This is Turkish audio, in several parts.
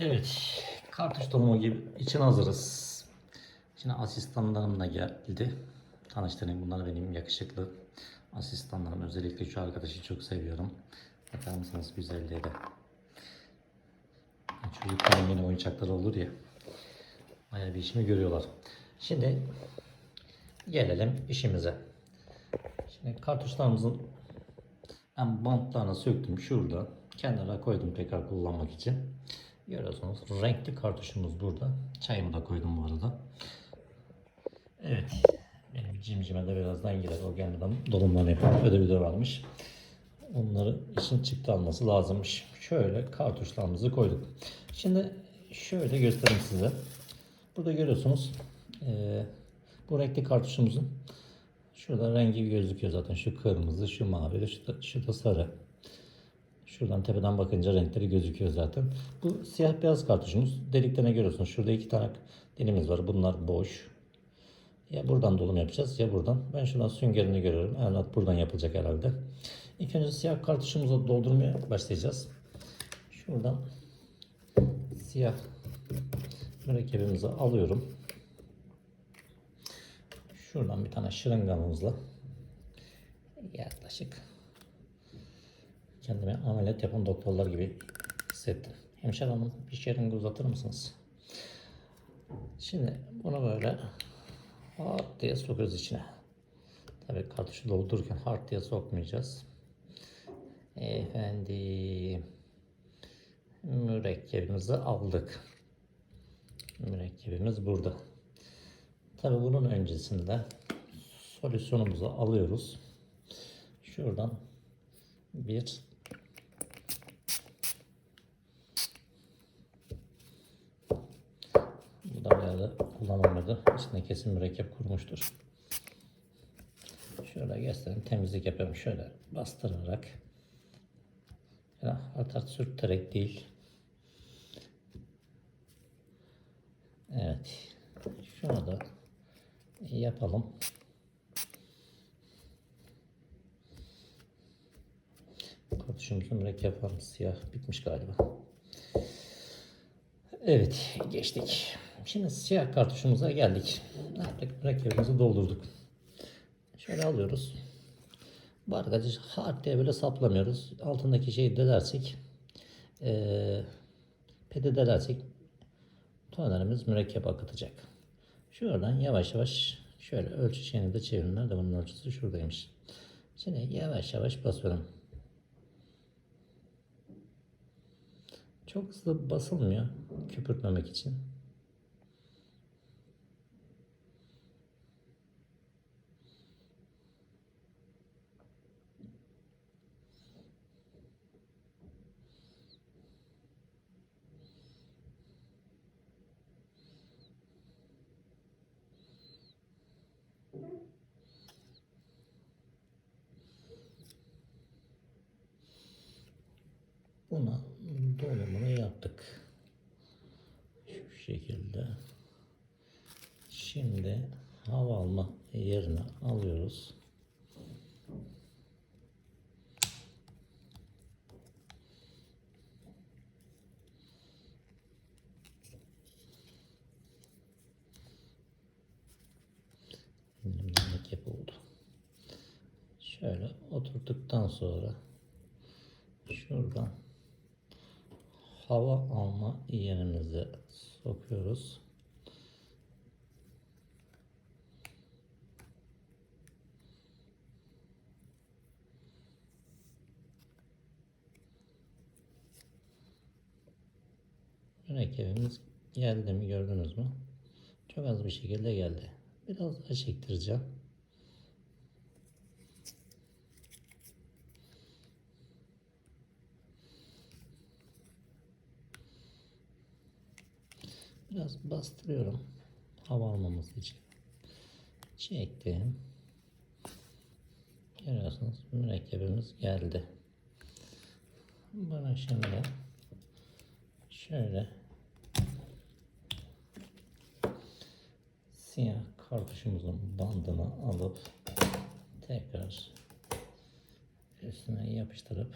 Evet, kartuş dolumu gibi için hazırız. Şimdi asistanlarım da geldi. Tanıştırayım bunlar benim yakışıklı asistanlarım. Özellikle şu arkadaşı çok seviyorum. Bakar mısınız güzelliğe de. Çocukların yeni oyuncakları olur ya. Bayağı bir işimi görüyorlar. Şimdi gelelim işimize. Şimdi kartuşlarımızın ben bantlarını söktüm şurada. Kenara koydum tekrar kullanmak için. Görüyorsunuz renkli kartuşumuz burada. Çayımı da koydum bu arada. Evet. Benim cimcime de birazdan girer. O gelmeden dolumlarını yapalım. Ödevi de varmış. Onları için çıktı alması lazımmış. Şöyle kartuşlarımızı koyduk. Şimdi şöyle göstereyim size. Burada görüyorsunuz. eee, bu renkli kartuşumuzun Şurada rengi gözüküyor zaten. Şu kırmızı, şu mavi, şu da, şu da sarı. Şuradan tepeden bakınca renkleri gözüküyor zaten. Bu siyah beyaz kartuşumuz. Deliklerine görüyorsunuz. Şurada iki tane dilimiz var. Bunlar boş. Ya buradan dolum yapacağız ya buradan. Ben şuradan süngerini görüyorum. Evet buradan yapılacak herhalde. İlk önce siyah kartuşumuzu doldurmaya başlayacağız. Şuradan siyah mürekkebimizi alıyorum. Şuradan bir tane şırıngamızla yaklaşık kendime ameliyat yapan doktorlar gibi hissettim. Hemşire hanım bir şırınga uzatır mısınız? Şimdi bunu böyle hard diye sokuyoruz içine. Tabii kartuşu doldururken hard diye sokmayacağız. Efendim mürekkebimizi aldık. Mürekkebimiz burada. Tabii bunun öncesinde solüsyonumuzu alıyoruz. Şuradan bir bu da bayağı da kullanılmadı. İçinde kesin mürekkep kurmuştur. Şöyle göstereyim. Temizlik yapıyorum. Şöyle bastırarak. Ya artar sürterek değil. Evet. Şunu da yapalım. Kartuşumuzun mürekkep. Siyah bitmiş galiba. Evet geçtik. Şimdi siyah kartuşumuza geldik. Ne yaptık? Mürekkebimizi doldurduk. Şöyle alıyoruz. Bu arkadaş hard diye böyle saplamıyoruz. Altındaki şeyi delersek eee pede delersek tonerimiz mürekkep akıtacak. Şuradan yavaş yavaş şöyle ölçü şeyini de çevirin. Nerede bunun ölçüsü? Şuradaymış. Şimdi yavaş yavaş basıyorum. Çok hızlı basılmıyor köpürtmemek için. Buna dolumunu yaptık. Şu şekilde. Şimdi hava alma yerine alıyoruz. Oldu. Şöyle oturttuktan sonra şuradan hava alma yerimize sokuyoruz. Mürekkebimiz geldi mi gördünüz mü? Çok az bir şekilde geldi. Biraz daha çektireceğim. Biraz bastırıyorum. Hava almaması için. Çektim. Görüyorsunuz mürekkebimiz geldi. Bana şimdi şöyle siyah kartuşumuzun bandını alıp tekrar üstüne yapıştırıp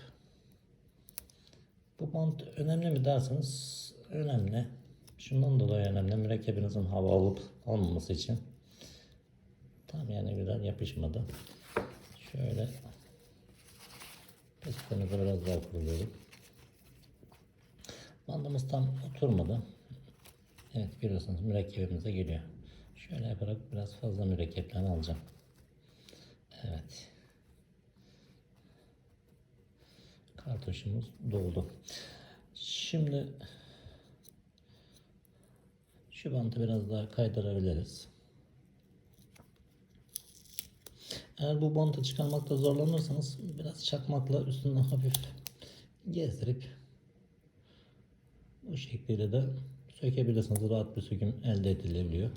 bu bant önemli mi derseniz önemli. Şundan dolayı önemli. Mürekkebinizin hava alıp almaması için. Tam yani güzel yapışmadı. Şöyle peçetemizi biraz daha kurulayalım. Bandımız tam oturmadı. Evet görüyorsunuz mürekkebimize geliyor. Şöyle yaparak biraz fazla mürekkepten alacağım. Evet. Kartuşumuz doldu. Şimdi şu bantı biraz daha kaydırabiliriz. Eğer bu bantı çıkarmakta zorlanırsanız biraz çakmakla üstünden hafif gezdirip bu şekilde de sökebilirsiniz. Rahat bir söküm elde edilebiliyor.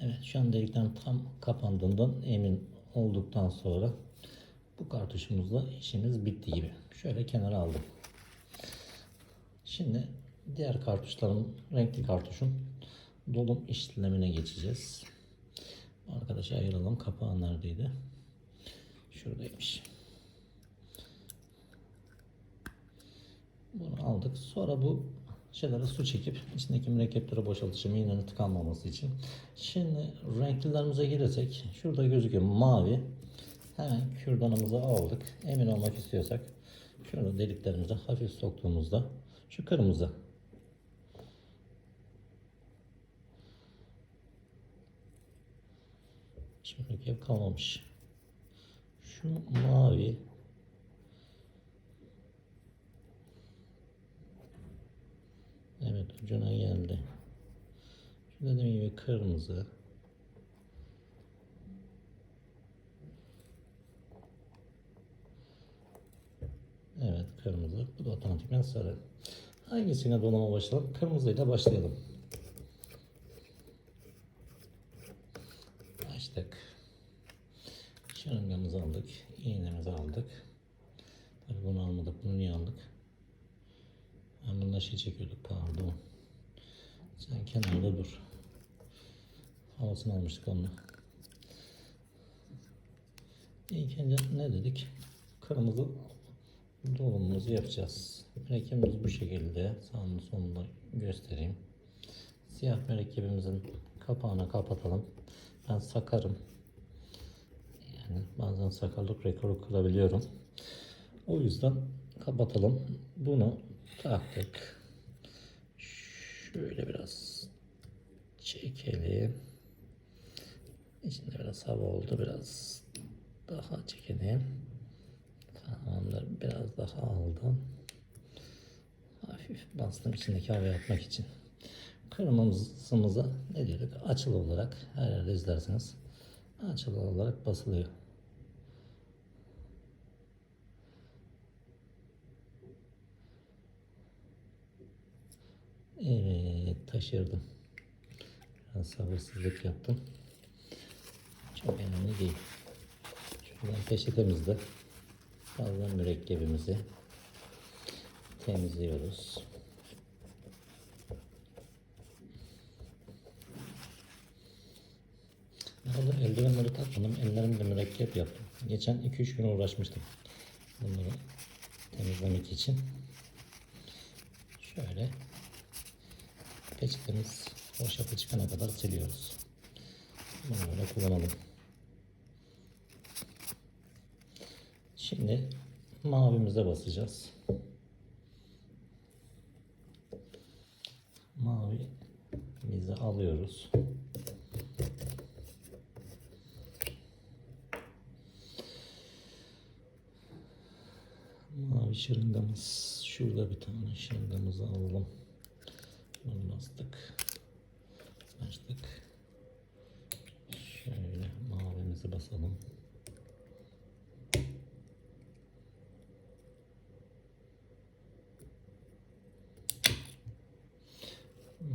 Evet şu an delikten tam kapandığından emin olduktan sonra bu kartuşumuzla işimiz bitti gibi. Şöyle kenara aldım. Şimdi diğer kartuşların renkli kartuşun dolum işlemine geçeceğiz. Arkadaşı ayıralım. Kapağı neredeydi? Şuradaymış. Bunu aldık. Sonra bu şeylere su çekip içindeki mürekkepleri boşaltacağım iğnenin tıkanmaması için. Şimdi renklilerimize gelirsek şurada gözüküyor mavi. Hemen kürdanımızı aldık. Emin olmak istiyorsak şurada deliklerimize hafif soktuğumuzda şu kırmızı Şimdi mürekkep kalmamış. Şu mavi Evet ucuna geldi. Şu dediğim gibi kırmızı. Evet kırmızı. Bu da otomatikman sarı. Hangisine dolama başlayalım? Kırmızıyla başlayalım. Açtık. Aldık. iğnemizi aldık. Tabii bunu almadık. Bunu niye aldık? Ben bundan şey çekiyorduk pardon. Sen kenarda dur. Havasını almıştık onunla. İlk önce ne dedik? Kırmızı dolumumuzu yapacağız. Mürekkebimiz bu şekilde. Sağını solunu göstereyim. Siyah mürekkebimizin kapağını kapatalım. Ben sakarım. Bazen sakarlık rekoru kırabiliyorum. O yüzden kapatalım. Bunu taktık. Şöyle biraz çekelim. İçinde biraz hava oldu. Biraz daha çekelim. Tamamdır. Biraz daha aldım. Hafif bastım içindeki havayı atmak için. Kırmızımıza ne diyorduk? Açılı olarak her yerde izlerseniz açılı olarak basılıyor. Evet taşırdım. Biraz sabırsızlık yaptım. Çok önemli değil. Şuradan peçetemizde fazla mürekkebimizi temizliyoruz. Burada eldivenleri takmadım. Ellerimle mürekkep yaptım. Geçen 2-3 gün uğraşmıştım. Bunları temizlemek için. Şöyle peçetemiz boş yapı çıkana kadar siliyoruz. Bunu böyle kullanalım. Şimdi mavimize basacağız. Mavimizi alıyoruz. Mavi şırıngamız. Şurada bir tane şırıngamızı alalım. Bunu. Açtık. Şöyle mavimizi basalım.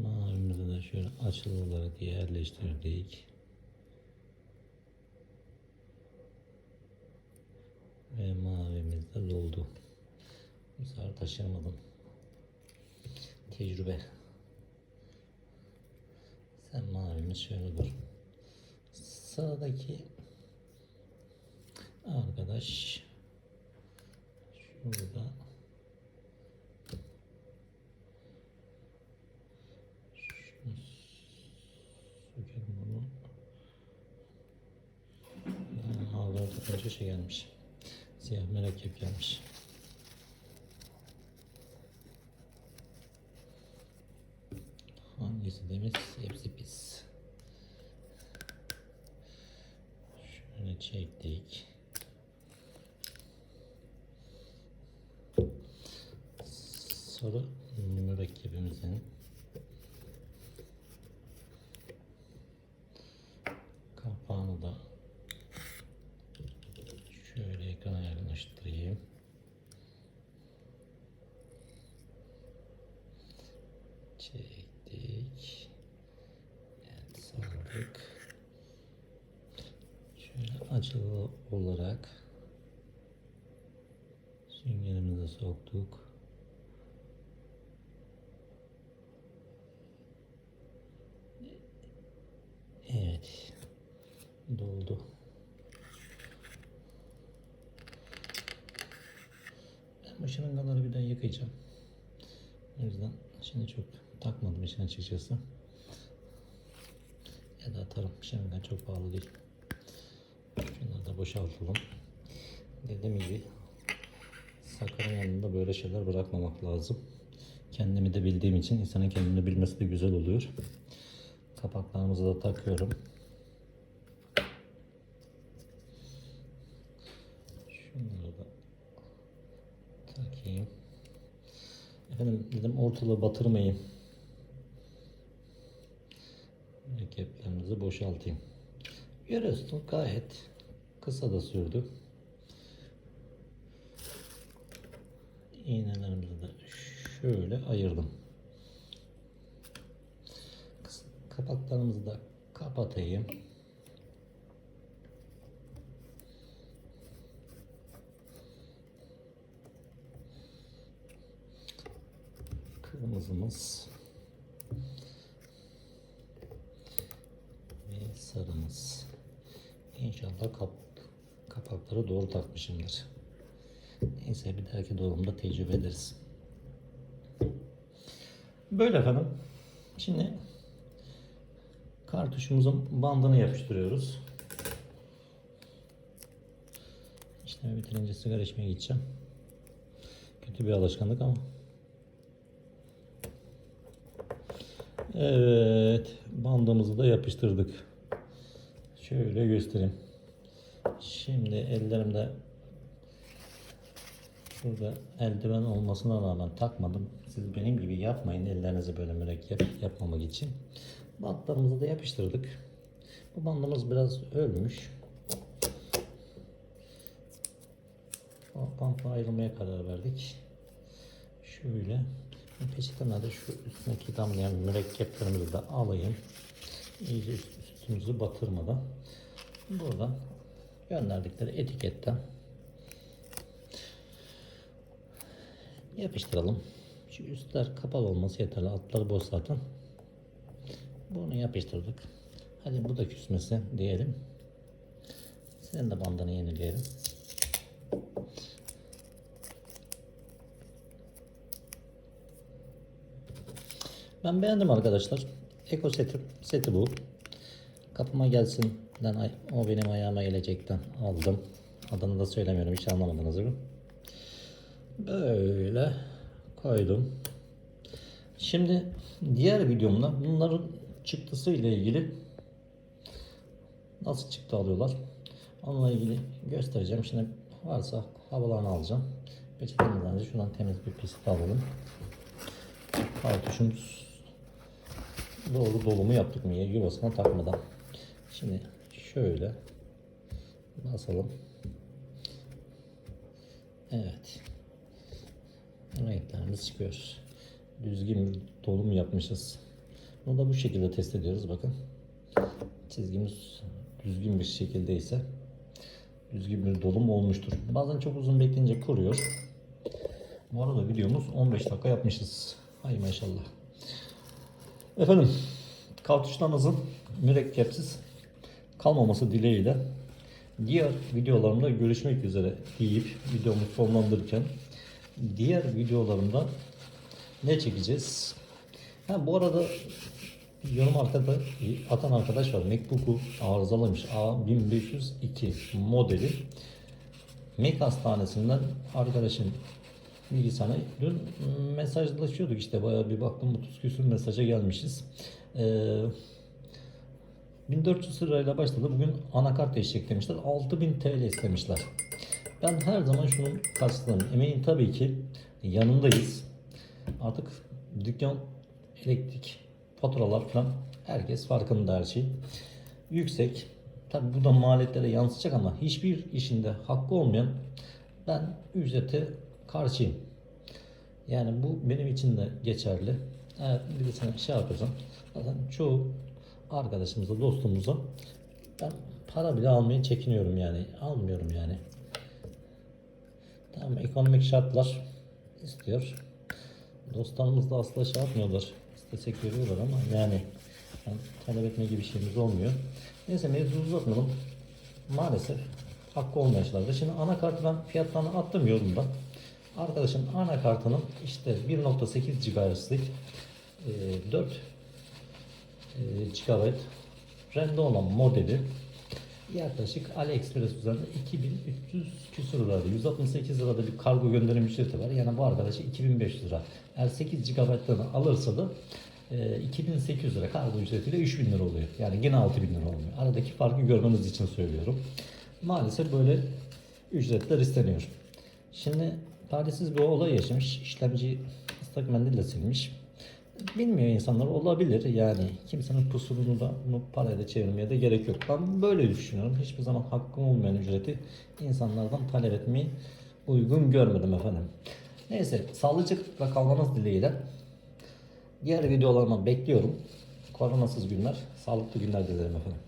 Mavimizi de şöyle açılı olarak yerleştirdik. Ve mavimiz de doldu. Bu sefer taşıyamadım. Tecrübe. Zaten mavimiz şöyle olur. Sağdaki arkadaş şurada. Sökelim bunu yani ağlarda kaç şey gelmiş. Siyah merak gelmiş Hangisi demiş? Hepsi pis. Şöyle çektik. Sarı mürekkebimizin kapağını da şöyle ekrana yaklaştırayım. Çektik. Evet, sardık. Açılı olarak süngerimize soktuk. Evet. Doldu. Ben bu şırıngaları bir daha yıkayacağım. O yüzden şimdi çok takmadım işin açıkçası. Ya da atarım. Şırınga çok pahalı değil. Boşaltalım. Dediğim gibi Sakar'ın yanında böyle şeyler bırakmamak lazım. Kendimi de bildiğim için insanın kendini bilmesi de güzel oluyor. Kapaklarımızı da takıyorum. Şunları da takayım. Efendim dedim ortalığı batırmayayım. Mürekkeplerimizi boşaltayım. Görüyorsun gayet kısa da sürdü. İğnelerimizi de şöyle ayırdım. Kapaklarımızı da kapatayım. Kırmızımız ve sarımız. İnşallah kap kapakları doğru takmışımdır. Neyse bir dahaki doğumda tecrübe ederiz. Böyle efendim. Şimdi kartuşumuzun bandını yapıştırıyoruz. İşlemi bitirince sigara içmeye gideceğim. Kötü bir alışkanlık ama. Evet, bandımızı da yapıştırdık. Şöyle göstereyim. Şimdi ellerimde Şurada eldiven olmasına rağmen takmadım. Siz benim gibi yapmayın ellerinizi böyle mürekkep yapmamak için. Bantlarımızı da yapıştırdık. Bu bandımız biraz ölmüş. Bantla ayrılmaya karar verdik. Şöyle peçeteme de şu üstündeki damlayan mürekkeplerimizi de alayım. İyice üst- üstümüzü batırmadan. Buradan gönderdikleri etiketten yapıştıralım. Şu üstler kapalı olması yeterli. Altları boş zaten. Bunu yapıştırdık. Hadi bu da küsmesi diyelim. Senin de bandını yenileyelim. Ben beğendim arkadaşlar. Eko seti, seti bu. Kapıma gelsin. Ben, o benim ayağıma gelecekten aldım. Adını da söylemiyorum. Hiç anlamadınız mi? Böyle koydum. Şimdi diğer videomda bunların çıktısı ile ilgili nasıl çıktı alıyorlar onunla ilgili göstereceğim. Şimdi varsa havalarını alacağım. Peçetemizden de şuradan temiz bir peçete alalım. Kartuşumuz doğru dolumu yaptık mı yuvasına takmadan. Şimdi şöyle basalım. Evet. Renklerimiz çıkıyor. Düzgün bir dolum yapmışız. Bunu da bu şekilde test ediyoruz bakın. Çizgimiz düzgün bir şekildeyse düzgün bir dolum olmuştur. Bazen çok uzun bekleyince kuruyor. Bu arada videomuz 15 dakika yapmışız. Hay maşallah. Efendim kartuşlarınızın mürekkepsiz kalmaması dileğiyle diğer videolarımda görüşmek üzere deyip videomu sonlandırırken diğer videolarımda ne çekeceğiz? Ha bu arada yorum arkada atan arkadaş var. MacBook'u arızalamış A1502 modeli. MEK Hastanesi'nden arkadaşım bilgisayarına dün mesajlaşıyorduk işte bayağı bir baktım 30 küsur mesaja gelmişiz. Ee, 1400 lirayla başladı. Bugün anakart değişecek demişler. 6000 TL istemişler. Ben her zaman şunun karşısındayım. Emeğin tabii ki yanındayız. Artık dükkan, elektrik, faturalar falan herkes farkında her şey. Yüksek. Tabii bu da maliyetlere yansıyacak ama hiçbir işinde hakkı olmayan ben ücrete karşıyım. Yani bu benim için de geçerli. Eğer birisine şey yapıyorsam zaten çoğu arkadaşımıza, dostumuza ben para bile almaya çekiniyorum yani. Almıyorum yani. Tamam ekonomik şartlar istiyor. Dostlarımız da asla şey yapmıyorlar. İstesek veriyorlar ama yani, yani talep etme gibi şeyimiz olmuyor. Neyse mevzu uzatmayalım. Maalesef hakkı olmayanlarda. Şimdi anakartı ben fiyatlarını attım yorumda. Arkadaşın anakartının işte 1.8 GHz'lik e, 4 e, GB RAM'de olan modeli yaklaşık AliExpress üzerinde 2300 küsur lirada 168 lirada bir kargo gönderim ücreti var. Yani bu arkadaşa 2500 lira. Eğer 8 GB'larını alırsa da e, 2800 lira kargo ücretiyle 3000 lira oluyor. Yani yine 6000 lira olmuyor. Aradaki farkı görmeniz için söylüyorum. Maalesef böyle ücretler isteniyor. Şimdi talihsiz bir olay yaşamış. İşlemci ıslak mendille silmiş. Bilmiyor insanlar olabilir yani kimsenin kusurunu da bunu parayla çevirmeye de gerek yok. Ben böyle düşünüyorum. Hiçbir zaman hakkım olmayan ücreti insanlardan talep etmeyi uygun görmedim efendim. Neyse sağlıcakla kalmanız dileğiyle diğer videolarıma bekliyorum. Koronasız günler, sağlıklı günler dilerim efendim.